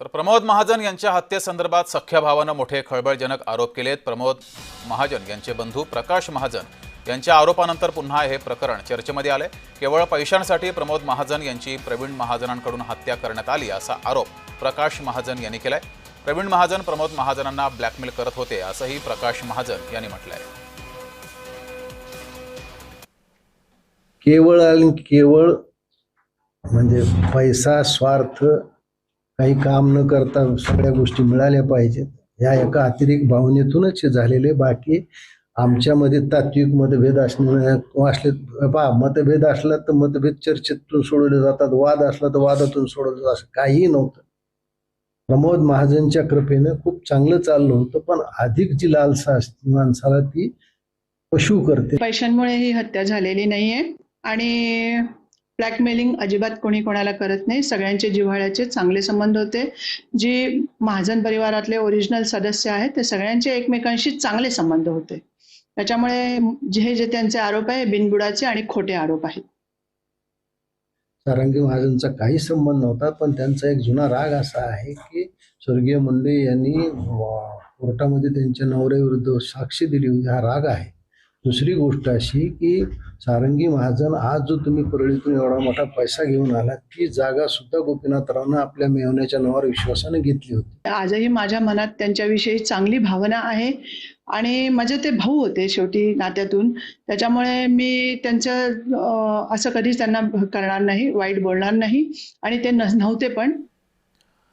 तर प्रमोद महाजन यांच्या हत्येसंदर्भात सख्या भावानं मोठे खळबळजनक आरोप केलेत. प्रमोद महाजन यांचे बंधू प्रकाश महाजन यांच्या आरोपानंतर पुन्हा हे प्रकरण चर्चेमध्ये आले केवळ पैशांसाठी प्रमोद महाजन यांची प्रवीण महाजनांकडून हत्या करण्यात आली असा आरोप प्रकाश महाजन यांनी केलाय. प्रवीण महाजन प्रमोद महाजनांना ब्लॅकमेल करत होते असंही प्रकाश महाजन यांनी म्हटलंय. केवळ आणि केवळ म्हणजे पैसा स्वार्थ काही काम न करता सगळ्या गोष्टी मिळाल्या पाहिजेत. या एका अतिरिक्त भावनेतूनच झालेले बाकी आमच्यामध्ये तात्विक मतभेद असणे असले पहा मतभेद असला तर मतभेद चर्चेतून सोडवले जातात. वाद असला तर वादातून सोडवले जात असं काहीही नव्हतं. प्रमोद महाजनच्या कृपेनं खूप चांगलं चाललं होतं पण अधिक जी लालसा असते माणसाला ती पशु करते. पैशांमुळे ही हत्या झालेली नाहीये. आणि ब्लॅकमेलिंग अजिबात कोणी कोणाला करत नाही. सगळ्यांचे जिव्हाळ्याचे चांगले संबंध होते. जी महाजन परिवारातले ओरिजिनल सदस्य आहेत ते सगळ्यांचे एकमेकांशी चांगले संबंध होते. त्याच्यामुळे जे जे त्यांचे आरोप आहे बिनबुडाचे आणि खोटे आरोप आहेत. सारंगी महाजनचा काही संबंध नव्हता पण त्यांचा एक जुना राग असा आहे की स्वर्गीय मुंडे यांनी कोर्टामध्ये त्यांच्या नवऱ्याविरुद्ध साक्षी दिली. होती हा राग आहे. दुसरी गोष्ट अशी की सारंगी महाजन आज जो तुम्ही परळीतून एवढा मोठा पैसा घेऊन आला ती जागा सुद्धा गोपीनाथरावनं आपल्या मेहण्याच्या नावावर विश्वासाने घेतली होती. आजही माझ्या मनात त्यांच्याविषयी चांगली भावना आहे आणि माझे ते भाऊ होते शेवटी नात्यातून. त्याच्यामुळे मी त्यांचं असं कधीच त्यांना करणार नाही वाईट बोलणार नाही आणि ते नव्हते पण.